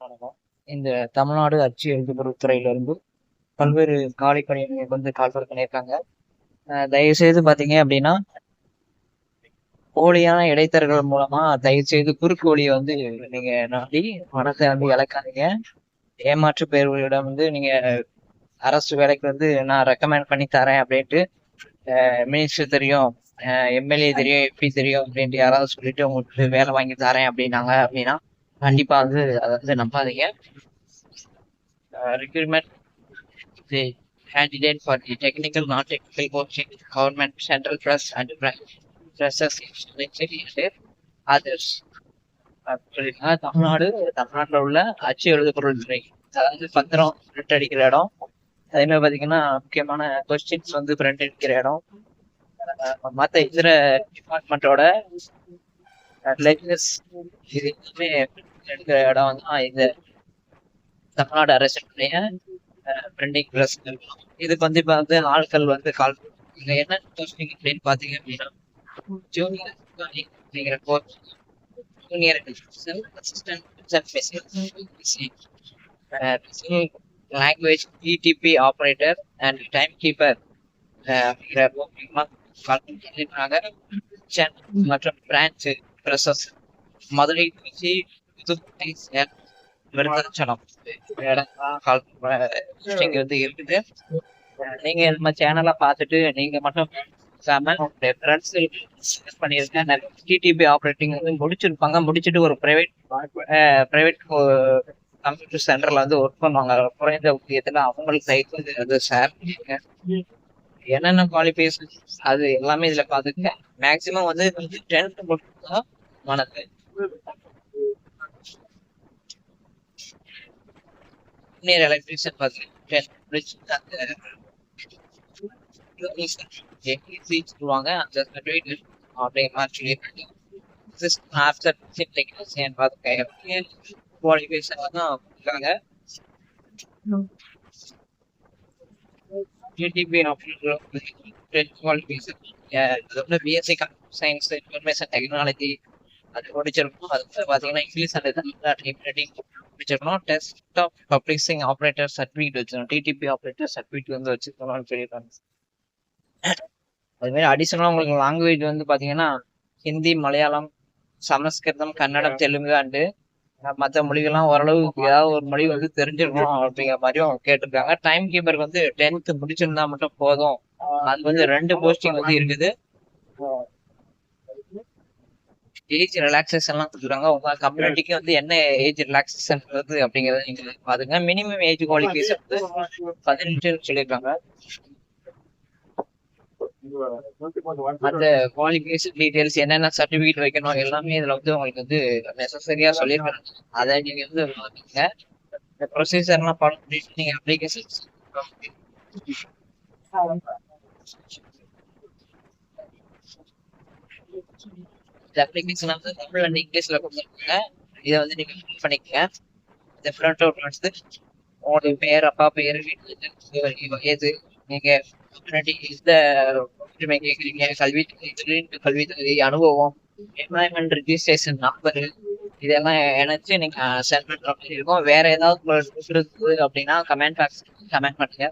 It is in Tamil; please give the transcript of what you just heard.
வணக்கம் இந்த தமிழ்நாடு அச்சு எழுதுபொருள் துறையிலிருந்து பல்வேறு காலை பணியை வந்து கால்ஃபர் பண்ணியிருக்காங்க தயவுசெய்து பார்த்தீங்க அப்படின்னா போலியான இடைத்தரகர்கள் மூலமா தயவு செய்து குறுக்கு ஒளியை வந்து நீங்க நாடி மனசை வந்து இழக்காதீங்க. ஏமாற்று பேர்களிடம் வந்து நீங்க அரசு வேலைக்கு வந்து நான் ரெக்கமெண்ட் பண்ணி தரேன் அப்படின்ட்டு மினிஸ்டர் தெரியும் எம்எல்ஏ தெரியும் எப்பி தெரியும் அப்படின்ட்டு யாராவது சொல்லிட்டு உங்களுக்கு வேலை வாங்கி தரேன் அப்படின்னாங்க அப்படின்னா கண்டிப்பா வந்து அதை வந்து நம்பாதீங்க. Recruitment the candidate for the technical non technical coaching government central trust and trustees others அப்படின்னா தமிழ்நாடு தமிழ்நாட்டில் உள்ள அச்சு எழுதுபொருள் துறை அதாவது பத்திரம் பிரிண்ட் அடிக்கிற இடம். அதே மாதிரி பார்த்தீங்கன்னா முக்கியமான கொஸ்டின்ஸ் வந்து பிரிண்ட் அடிக்கிற இடம். மற்ற இதர டிபார்ட்மெண்ட்டோட லெக்சர்ஸ் இது எல்லாமே எடுக்கிற இடம் வந்து இது இந்த தமிழ்நாடு அரசினுடைய பிரிண்டிங் ப்ரெஸ் இதுக்கு வந்து இப்போ வந்து ஆட்கள் வந்து கால் இங்க என்ன போஸ்டிங் அப்படின்னு பார்த்தீங்க அப்படின்னா ஜூனியர் அப்படிங்கிற course junior assistant language EDP operator and time keeper அப்படிங்கிற கால் மற்றும் branch presses Madurai Tiruchi Virudhachalam call இருக்குது நீங்க நம்ம சேனலை பார்த்துட்டு நீங்க மட்டும் பேசாம ஃப்ரெண்ட்ஸ் பண்ணியிருக்கேன் நிறைய டிடிபி ஆப்ரேட்டிங் வந்து முடிச்சிருப்பாங்க. முடிச்சுட்டு ஒரு ப்ரைவேட் ப்ரைவேட் கம்ப்யூட்டர் சென்டர்ல வந்து ஒர்க் பண்ணுவாங்க. குறைந்த ஊதியத்துல அவங்களுக்கு சைட் அது ஷேர் பண்ணிருங்க என்னென்ன குவாலிஃபிகேஷன் அது எல்லாமே இதுல பாத்துக்க மேக்சிமம் வந்து டென்த் மட்டும் தான் மனது near electrician was சொல்லுவாங்க. அந்த சர்டிஃபிகேட் அப்படிங்கிற ஆஃப்டர் பார்த்துக்கேன் குவாலிஃபிகேஷன் தான் இருக்காங்க DTP qualification BSc science information technology அது முடிச்சிருக்கோம். அது பார்த்தீங்கன்னா இங்கிலீஷ் அண்ட் டைப் ரைட்டிங் வச்சிருக்கணும் test of publishing operator certificate வச்சிருக்கோம் டிடிபி ஆப்ரேட்டர் சர்டிஃபிகேட் வந்து வச்சிருக்கணும்னு சொல்லியிருக்காங்க அது மாதிரி அடிஷனலாக உங்களுக்கு லாங்குவேஜ் வந்து பார்த்தீங்கன்னா ஹிந்தி மலையாளம் சமஸ்கிருதம் கன்னடம் தெலுங்கு அண்டு மற்ற மொழிகள்லாம் ஓரளவு ஏதாவது ஒரு மொழி வந்து தெரிஞ்சிருக்கணும் அப்படிங்கிற மாதிரியும் கேட்டிருக்காங்க. டைம் கீப்பருக்கு வந்து டென்த் முடிச்சிருந்தா மட்டும் போதும். அது வந்து ரெண்டு போஸ்டிங் வந்து இருக்குது. ஏஜ் ரிலாக்ஸேஷன் எல்லாம் கொடுக்குறாங்க உங்க கம்யூனிட்டிக்கு வந்து என்ன ஏஜ் ரிலாக்ஸேஷன் வருது அப்படிங்கறத நீங்க பாருங்க. மினிமம் ஏஜ் குவாலிஃபிகேஷன் வந்து பதினெட்டு சொல்லியிருக்காங்க. அந்த குவாலிஃபிகேஷன் டீடைல்ஸ் என்னென்ன சர்டிபிகேட் வைக்கணும் எல்லாமே இதுல வந்து உங்களுக்கு வந்து நெசசரியா சொல்லியிருக்காங்க. அதை நீங்க வந்து பாத்தீங்க இந்த ப்ரொசீஜர்லாம் பண்ண முடியும் நீங்க அப்ளிகேஷன் இந்த அப்ளிகேஷன் வந்து தமிழ் அண்ட் இங்கிலீஷ்ல கொடுத்துருக்காங்க. இதை வந்து நீங்க ஃபில் பண்ணிக்கங்க. இந்த ஃப்ரண்ட் அவுட் வந்து உங்களுடைய பேர் அப்பா பேர் வீட்டு வயது நீங்க கம்யூனிட்டி இந்த உரிமை கேட்குறீங்க கல்வி தொழில்நுட்ப கல்வி தகுதி அனுபவம் எம்ப்ளாய்மெண்ட் ரிஜிஸ்ட்ரேஷன் நம்பர் இதெல்லாம் இணைச்சு நீங்க சென்ட் பண்ற மாதிரி இருக்கும். வேற ஏதாவது உங்களுக்கு இருக்குது அப்படின்னா கமெண்ட் பாக்ஸ் கமெண்ட் பண்ணுங்க.